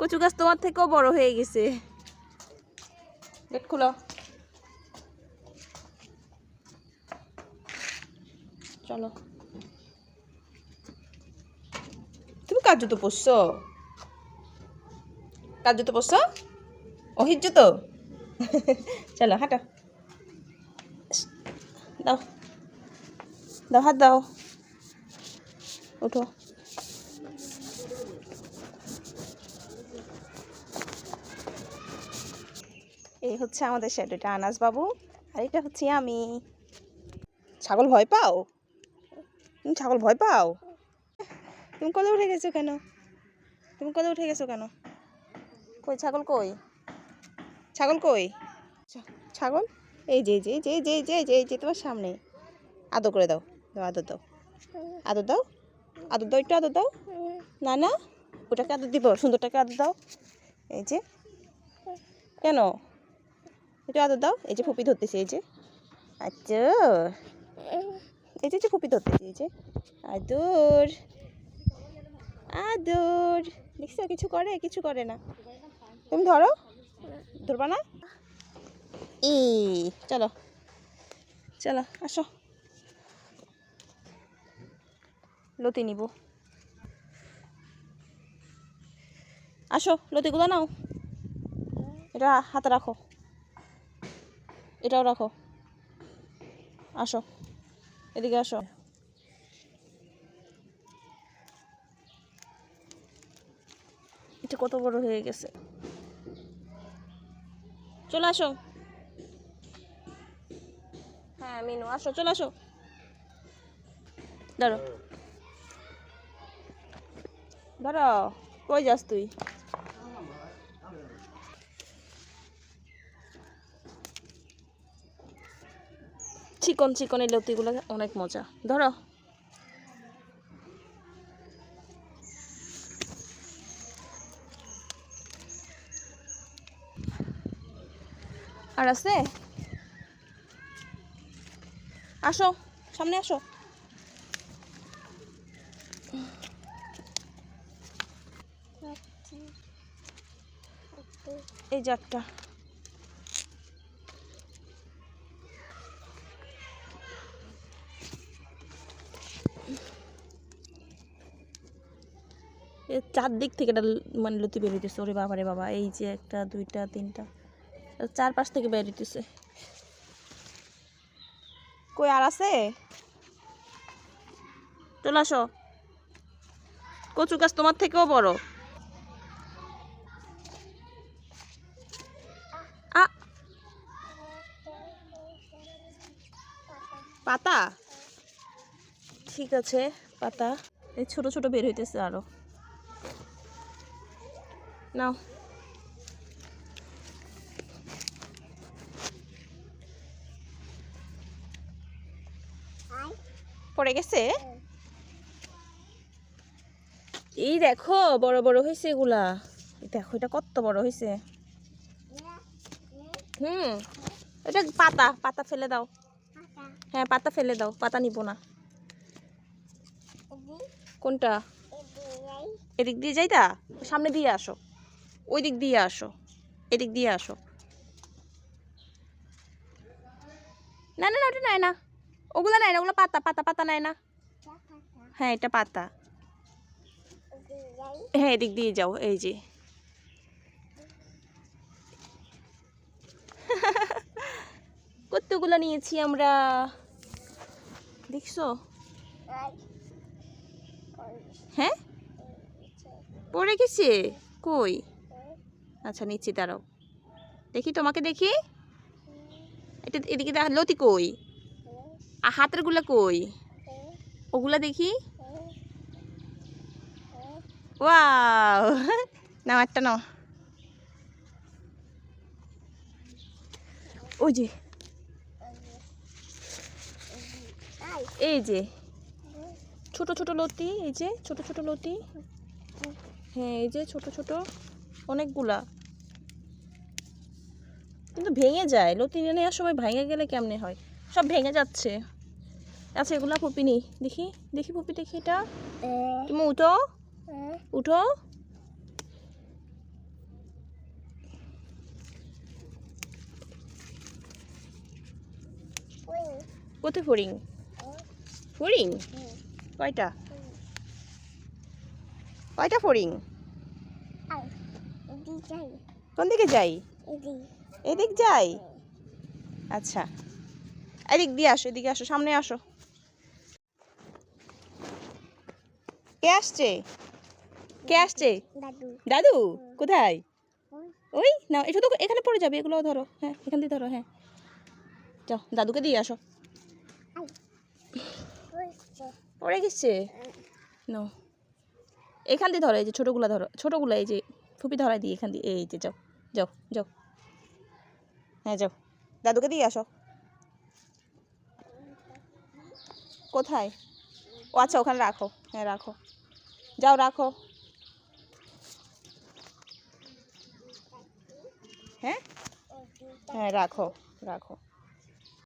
কচু গাছ তোমার থেকেও বড় হয়ে গেছে। গেট চলো। তুমি কার জুতো পরছো? কার জুতো পরছো? অহির তো চলো, হাঁটো। দাও। দাও, হাত দাও। উঠো। এই হচ্ছে আমাদের শ্যাডোটা আনাস বাবু, আর এটা হচ্ছে আমি। ছাগল ভয় পাও? তুমি ছাগল ভয় পাও? তুমি কোলে উঠে গেছো কেন? তুমি কোলে উঠে গেছো কেন? কই, ছাগল কই? ছাগল কই? ছাগল? এই যে যে যে যে যে যে যে, তোমার সামনে। আদর করে দাও দাও, আদর দাও। আদর দাও? আদর দাও, একটু আদর দাও। না না? ওটাকে আদর দিব, সুন্দরটাকে আদর দাও। এই যে। কেন? একটু আদর দাও। এই যে ফুপি ধরতেছে, এই যে। আচ্ছা এই যে ফুপি ধরতেছে, এই যে। আদর। আদর। দেখছ, কিছু করে কিছু করে না। তুমি ধরো। ধরবা না? ই চলো। চলো, আসো। লতি নিব। আসো, লতিগুলো নাও। এটা হাতে রাখো। এটাও রাখো। আসো। এদিকে আসো। এটা কত বড় হয়ে গেছে। চলে আসো। হ্যাঁ মিনু, আসো, চলে আসো। দাঁড়ো দাঁড়াও, কই যাস তুই? চিকন চিকন এই লতিগুলো অনেক মজা। ধরো। আর আছে? আসো সামনে আসো। এই জাতটা চারদিক থেকে এটা মানে লতি বেরোইতেছে ওরে বাবারে বাবা এই যে একটা দুইটা তিনটা চার পাশ থেকে বেরোইতেছে কই আর আছে? চলে আসো। কচু গাছ তোমার থেকেও বড়। পাতা? ঠিক আছে পাতা। এই ছোট ছোট বের হইতেছে আরও। নাও। পড়ে গেছে? এই দেখো, বড় বড় হয়েছে এগুলা। দেখো, এটা কত বড় হয়েছে। হুম, এটা পাতা পাতা ফেলে দাও। হ্যাঁ পাতা ফেলে দাও, পাতা নিব না। কোনটা? এদিক দিয়ে যাইতা? সামনে দিয়ে আসো। ওই দিক দিয়ে আসো, এদিক দিয়ে আসো। না না ওটা নেয় না। ওগুলো নেয় না, ওগুলো পাতা পাতা পাতা নেয় না। হ্যাঁ এটা পাতা। হ্যাঁ এদিক দিয়ে যাও, এই যে। কতগুলো নিয়েছি আমরা? দেখছ? হ্যাঁ? পড়ে গেছে? কই? আচ্ছা নিচ্ছি দাঁড়াও দেখি তোমাকে দেখি। এটা এদিকে লতি কই? আর হাতেরগুলা কই? ওগুলা দেখি। ওয়াও, নাও একটা নাও। ওই যে। এই যে। ছোট ছোট লতি, এই যে ছোট ছোট লতি। হ্যাঁ এই যে ছোট ছোট অনেকগুলা। কিন্তু ভেঙে যায়। লতি নিয়ে নেওয়ার সময় ভেঙে গেলে কেমনে হয়? সব ভেঙে যাচ্ছে। আচ্ছা এগুলো পুপি নেই। দেখি দেখি পুপি দেখি এটা। তুমি উঠো। উঠো। কোথায় ফুরিং ফুরিং কয়টা? কয়টা ফুরিং কোন দিকে যাই? এদিক যাই? আচ্ছা। এদিক দিয়ে আসো এদিকে আসো সামনে আসো। কে আসছে? কে আসছে? দাদু। কোথায়? ওই। না এটা তো এখানে পড়ে যাবে এগুলো ধরো হ্যাঁ এখান দিয়ে ধরো হ্যাঁ। যাও দাদুকে দিয়ে আসো। পড়ে গেছে? নো এখান দিয়ে ধরো এই যে ছোটোগুলো ধরো ছোটোগুলো এই যে ফুপি ধরাই দিই এখান দিয়ে এই যে যাও যাও যাও। হ্যাঁ যাও। দাদুকে দিয়ে আসো। কোথায়? ও আচ্ছা ওখানে রাখো। হ্যাঁ রাখো। যাও, রাখো। হ্যাঁ? হ্যাঁ রাখো রাখো।